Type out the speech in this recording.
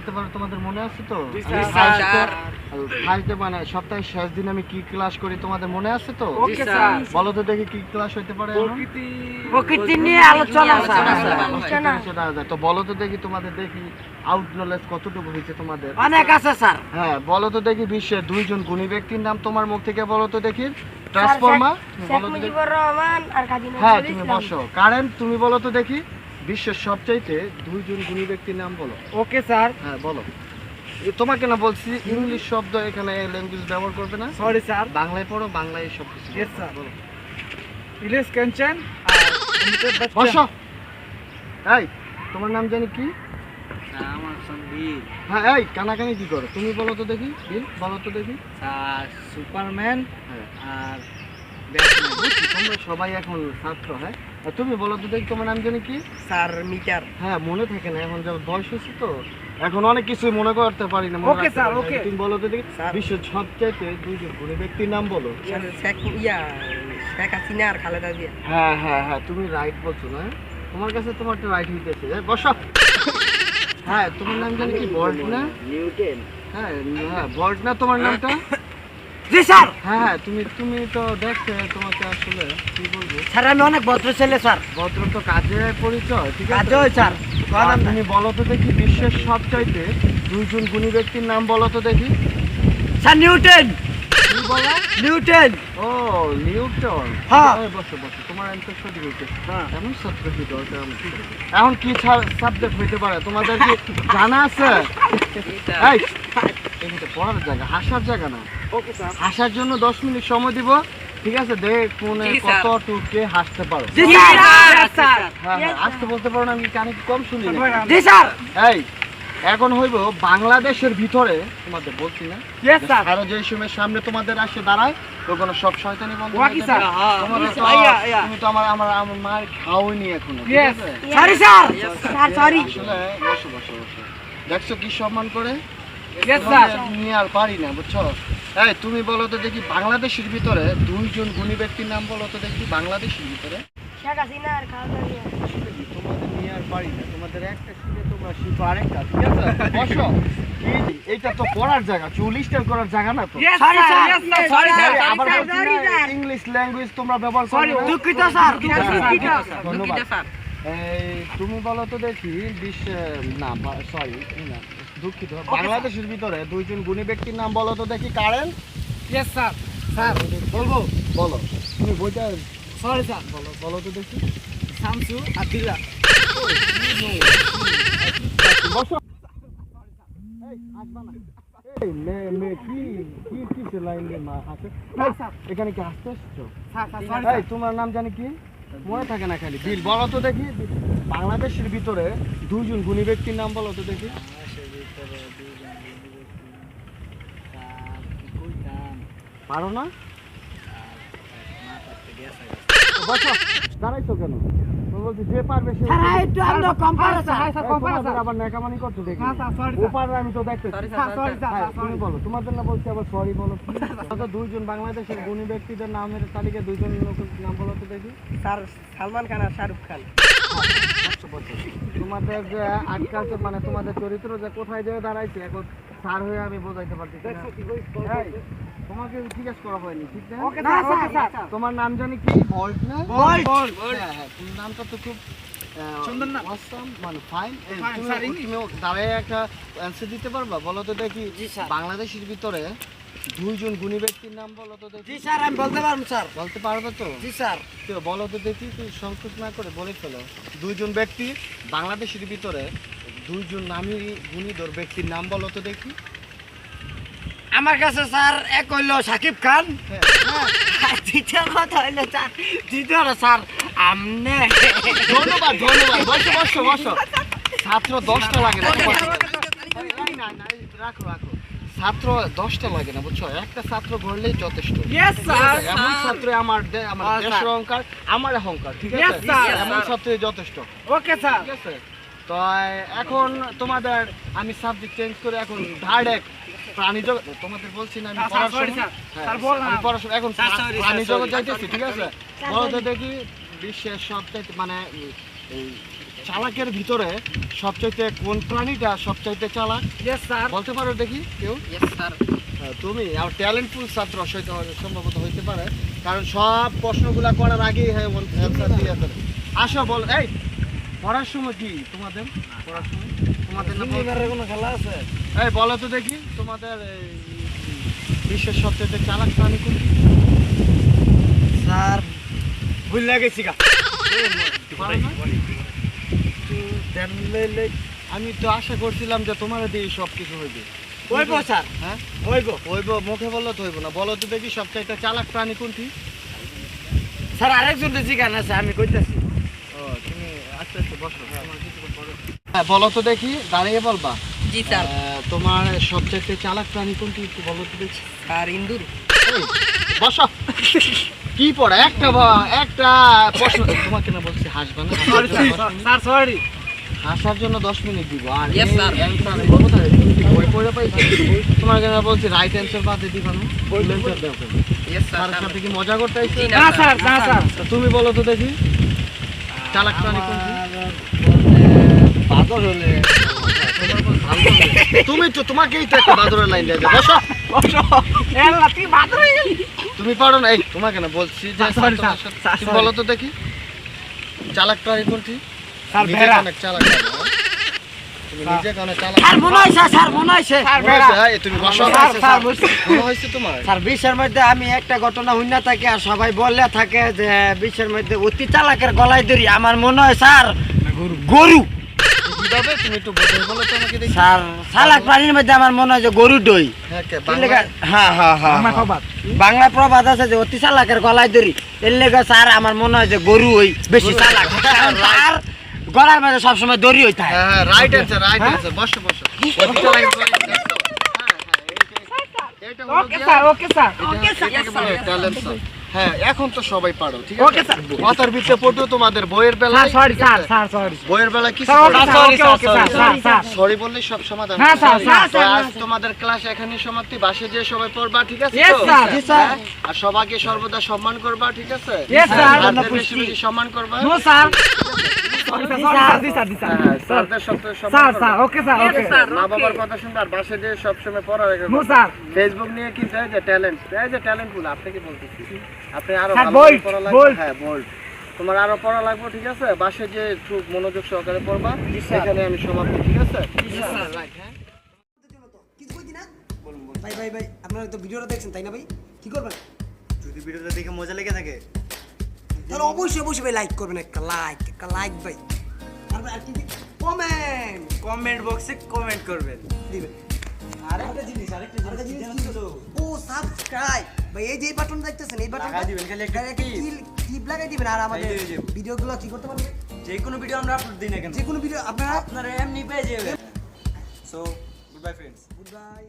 তা এখন কি ক্লাস হইতে পারে তোমাদের মনে আছে তো ফার্স্টে- মানে সপ্তাহের শেষ দিন আমি কি ক্লাস করি তোমাদের মনে আছে তো? বলো তো দেখি কি ক্লাস হইতে পারে প্রকৃতি প্রকৃতি নিয়ে আলোচনা। তো বলো তো দেখি তোমাদের দেখি আউট নলেজ কতটুকু হয়েছে তোমাদের? অনেক আছে স্যার। হ্যাঁ বলো তো দেখি বিশ্বের দুইজন গুণী ব্যক্তির নাম তোমার মুখ থেকে বলো তো দেখি। ট্রান্সফর্মার হ্যাঁ তুমি। বসো। কারেন্ট তুমি বলো তো দেখি। বিশ্বের সবচাইতে দুইজন গুণী ব্যক্তির নাম বলো। Okay sir. হ্যাঁ বলো। তোমাকে না বলছি ইংলিশ শব্দ এখানে ল্যাঙ্গুয়েজ ব্যবহার করবে না? Sorry sir. বাংলায় পড়ো বাংলায় সব কিছু Yes, স্যার। বলো। ইলিশ কাঞ্চন আর অমিতাভ বসো। এই তোমার নাম জানি কি? আমার সন্দীপ হ্যাঁ এই কানাকানি কি করো? তুমি বলো তো দেখি বিল বলো তো দেখি। স্যার সুপারম্যান হ্যাঁ। আর তোমরা সবাই এখন ছাত্র হ্যাঁ? তুমি বলো তো দেখি তোমার নাম জানি কি? স্যার মিটার। হ্যাঁ মনে থাকে না এখন যখন বয়স হয়েছে তো। এখন অনেক কিছু মনে করতে পারি না পারি না। okay. তুমি বলো তো দেখি. বিশ্বের সবচাইতে দুইজন গুণী ব্যক্তির নাম বলো। শেখ ইয়া শেখ হাসিনা আর খালেদা জিয়া। হ্যাঁ হ্যাঁ হ্যাঁ তুমি রাইট বলছো না? তোমার কাছে তোমারটা রাইট হইতেছে। এই বসো। হ্যাঁ তোমার নাম জানি কি বল্ট না নিউটন। হ্যাঁ হ্যাঁ বল্ট না তোমার নামটা? জি স্যার। হ্যাঁ হ্যাঁ তুমি তুমি তো দেখছে তোমাকে আসলে কি বলব? স্যার আমি অনেক ভদ্র ছেলে স্যার। ভদ্র তো কাজে পরিচয় ঠিক আছে? কাজও স্যার। আর তুমি বলো তো দেখি বিশ্বের সবচাইতে দুইজন গুণী ব্যক্তির নাম বলো তো দেখি। Sir Newton. ও নিউটন। হ্যাঁ। এই বসো বসো তোমার অ্যান্সার সঠিক হয়েছে। হ্যাঁ। এমন। এখন কি সাবজেক্ট হইতে পারে? তোমাদের কি জানা আছে? এই পড়ার জায়গা হাসার জায়গা না? ওকে স্যার হাসার জন্য দশ মিনিট সময় দিব। ঠিক আছে? দেখ কোনে জি, স্যার। কতটুকে হাসতে পারো। জি স্যার। স্যার। হ্যাঁ হ্যাঁ আসতে বলতে পারো না আমি কানে কম শুনি। না। জি স্যার। এই এখন হইব বাংলাদেশের ভিতরে তোমাদের বলছি না? আরও যে সময় সামনে তোমাদের আসে দাঁড়ায় তখন সব শয়তানি বন্ধ ওয়াকি স্যার তোমাদের তো- ইয়া। তুমি তো আমার আমার আমার মার খাওয়াইনি এখনও ঠিক আছে? সরি স্যার স্যার সরি আসলে বসো বসো বসো। দেখছ কি সম্মান করে? নিয়ে আর পারি না বুঝছ? এই তুমি বলো তো দেখি বাংলাদেশের ভিতরে দুইজন গুণী ব্যক্তির নাম বলো তো দেখি বাংলাদেশের ভিতরে? শেখ হাসিনা আর খালেদা জিয়া। তোমাদের নিয়ে আর পারি না তোমাদের একটা শিখে তোমরা শিখো আরেকটা ঠিক আছে? বসো। কি তো পড়ার জায়গা চল্লিশটার করার জায়গা না তো. ইংলিশ ল্যাঙ্গুয়েজ তোমরা ব্যবহার করো দুঃখিত স্যার দুঃখিত, ধন্যবাদ তুমি বলো তো দেখি বিশ্বে না সরি না। দুঃখিত। বাংলাদেশের ভিতরে দুইজন গুণী ব্যক্তির নাম বলো তো দেখি কারেন? ইয়েস স্যার স্যার বলব? বলো। তুমি বইটা সরি স্যার বলো বলো তো দেখি। শামসু আব্দুল্লাহ। বসো। এখানে কি এসছো? এই তোমার নাম জানি কি? মনে থাকে না খালি। বিল বলো তো দেখি। বাংলাদেশের ভিতরে দুজন গুণী ব্যক্তির নাম বলো তো দেখি। পারো না? দাঁড়াইছো কেন? বলছি যে পারবে সে একটু আমরা আবার নেকামানি দেখি। হ্যাঁ, আমি তো হ্যাঁ, তুমি বলো তোমাদের না বলছি আবার সরি বলো। তো দুইজন বাংলাদেশের গুণী ব্যক্তিদের নামের তালিকায় দুইজন লোকের নাম বলো তো দেখি। স্যার সালমান খান আর শাহরুখ খান। তোমাদের যে আজকাল মানে তোমাদের চরিত্র যে কোথায় যেয়ে দাঁড়াইছে এখন স্যার হয়ে আমি বোঝাইতে পারতেছি তোমাকে জিজ্ঞেস করা হয়নি ঠিক না? তোমার নাম জানি কি? বল্ট না? বল্ট। বল্ট। হ্যাঁ হ্যাঁ নামটা তো খুব সুন্দর নাম। awesome, মানে ফাইন তুমি। দাঁড়ায় একটা অ্যান্সার দিতে পারবা? বলো তো দেখি বাংলাদেশের ভিতরে দুইজন গুণী ব্যক্তির নাম বলো তো দেখি জি স্যার আমি বলতে পারব স্যার বলতে পারবে তো জি স্যার তো বলো তো দেখি তুই সংকোচ না করে বলে ফেলো দুইজন ব্যক্তি বাংলাদেশের ভিতরে দুইজন নামী গুণীধর ব্যক্তির নাম বলো তো দেখি আমার কাছে স্যার এক হইল সাকিব খান হ্যাঁ। আর দ্বিতীয় কথা হইল স্যার দ্বিতীয় স্যার আমনে ধন্যবাদ ধন্যবাদ বসো বসো বসো ছাত্র দশটা লাগে না রাখো রাখো ছাত্র দশটা লাগে না বুঝছ? একটা ছাত্র গড়লেই যথেষ্ট। এমন ছাত্র আমার আমার দেশের অহংকার আমার অহংকার ঠিক আছে? এমন ছাত্রই যথেষ্ট। ওকে স্যার ঠিক আছে? তো এখন তোমাদের আমি সাবজেক্ট চেঞ্জ করে এখন ডাইরেক্ট প্রাণী জগৎ তোমাদের বলছি না আমি পড়াশোনা হ্যাঁ, স্যার, বল আমি পড়াশোনা এখন প্রাণী জগৎ যাইতেছি ঠিক আছে? Sorry। দেখি বিশ্বের সবচাইতে মানে এই চালাকের ভিতরে সবচাইতে কোন প্রাণীটা সবচাইতে চালাক? বলতে পারো দেখি কেউ? হ্যাঁ, তুমি আর ট্যালেন্টফুল ছাত্র হয়তো সম্ভবত হইতে পারে কারণ সব প্রশ্নগুলা করার আগেই হ্যাঁ অ্যান্সার দিয়ে দেবে। আসো বল এই পড়ার সময় কি তোমাদের? পড়ার সময়? তোমাদের না কোনো খেলা আছে? এই বলো তো দেখি তোমাদের এই, বিশ্বের সবচেয়ে চালাক প্রাণী কোনটি? স্যার ভুল লাগেছি গা? আমি তো আশা করছিলাম যে তোমার দিয়ে সব কিছু হইবে ওইব স্যার। হ্যাঁ? ওইব হইব মুখে বললে তো হইব না। বলো তো দেখি সবচাইতে চালাক প্রাণী কোনটি? স্যার আরেকজন তো জিজ্ঞান আছে আমি কইতাছি। ও তুমি আস্তে আস্তে বসো। তোমার কিছুক্ষণ পরে- হ্যাঁ বলো তো দেখি দাঁড়িয়ে বলবা? জি আহ, তোমার সবচেয়ে চালাক প্রাণী কোনটি একটু বলো তো দেখি। স্যার ইন্দুর। বসো। কি পড়া? একটা একটা প্রশ্ন তোমাকে না বলছি। হাসবা না। হাসার জন্য দশ মিনিট- স্যার সরি হাসার জন্য দশ মিনিট দিব। আর তোমার কেন বলছি রাইট অ্যান্সার বাদে কেন? সাথে কি মজা করতে আইছো না স্যার না স্যার তুমি বলো তো দেখি। চালাক প্রাণী কোনটি? বাদর হলে। তুমি তো তোমাকেই তো একটা বাদরের লাইন দিয়ে দেবো বসো। তুমি পারো না। এই তোমাকে না বলছি যে. বলো তো দেখি। চালাক প্রাণী কোনটি স্যার ভেড়া। চালাক হ্যাঁ? তুমি নিজে অনেক চালাক স্যার মনে হয়েছে স্যার মনে হয়েছে। স্যার ভেড়া। তুমি বসো। স্যার, স্যার, মনে হয়েছে। তোমার? স্যার বিশ্বের মধ্যে আমি একটা ঘটনা হইনা থাকি আর সবাই বলে থাকে যে বিশ্বের মধ্যে অতি চালাকের গলায় ধরি আমার মনে হয় স্যার গরু। গরু। কীভাবে তুমি একটু বোঝাই বলো তো আমাকে দেখি স্যার চালাক প্রাণীর মধ্যে আমার মনে হয় যে গরু দই হ্যাঁ বাংলা হ্যাঁ হ্যাঁ হ্যাঁ হ্যাঁ। প্রবাদ আছে যে অতি চালাকের গলায় ধরি এর লেগে স্যার আমার মনে হয় যে গরু ওই বেশি। চালাক তার গলার মধ্যে সবসময় দড়ি হই থাকে হ্যাঁ হ্যাঁ রাইট অ্যানসার রাইট অ্যানসার বসো বসো অতি চালাক বলে দেখছ? হ্যাঁ, হ্যাঁ, এইটা- এইটা হলো okay sir okay sir talent sir। হ্যাঁ এখন তো সবাই পারো ঠিক আছে? ওকে স্যার কথার ভিতরে পড়তো তোমাদের বইয়ের বেলা সরি স্যার স্যার সরি বইয়ের বেলা কি sir sir sir sir sir sorry বললেই সব সমাধান হ্যাঁ, স্যার, স্যার, আজ তোমাদের ক্লাস এখানে সমাপ্তি বাসে যে সবাই পড়বা ঠিক আছে তো? জি, স্যার। আর সবাইকে সর্বদা সম্মান করবা ঠিক আছে? Yes, sir. বেশি বেশি সম্মান করবা। No sir sorry sir sir জি স্যার হ্যাঁ, স্যারদের সাথে সম্মান স্যার করবা। স্যার ওকে স্যার ওকে মা বাবার কথা শুনবে আর বাসে যে সবসময় পড়ালেখা নো করবা। স্যার ফেসবুক নিয়ে কি চাই যে ট্যালেন্ট এই যে ট্যালেন্টগুলো আপনি কি বলতেছি আপনি আরও হ্যাঁ, ভালো পড়া লাগবে হ্যাঁ বোল্ড তোমার আরও পড়া লাগবে ঠিক আছে বাসে যে খুব মনোযোগ সহকারে পড়বা এখানে আমি সমাপ্তি ঠিক আছে হ্যাঁ ভাই ভাই ভাই আপনারা তো ভিডিওটা দেখছেন তাই না ভাই কি করবেন যদি ভিডিওটা দেখে মজা লেগে থাকে তাহলে অবশ্যই অবশ্যই ভাই লাইক করবেন একটা লাইক একটা লাইক ভাই। আর আর কি কমেন্ট কমেন্ট বক্সে কমেন্ট করবেন। দিবেন। আরেকটা জিনিস আরেকটা জিনিস? ও সাবস্ক্রাইব ভাই এই যে এই বাটন দেখতেছেন এই বাটন দিবেন, খালি একটা clip। টিপ লাগাই দিবেন আর আমাদের তাইলে যাবে। ভিডিওগুলো কি করতে পারবেন? যে কোনো ভিডিও আমরা আপলোড দিই না কেন? যে কোনো ভিডিও আপনারা আপনারা এমনি পেয়ে যাবেন। So goodbye friends goodbye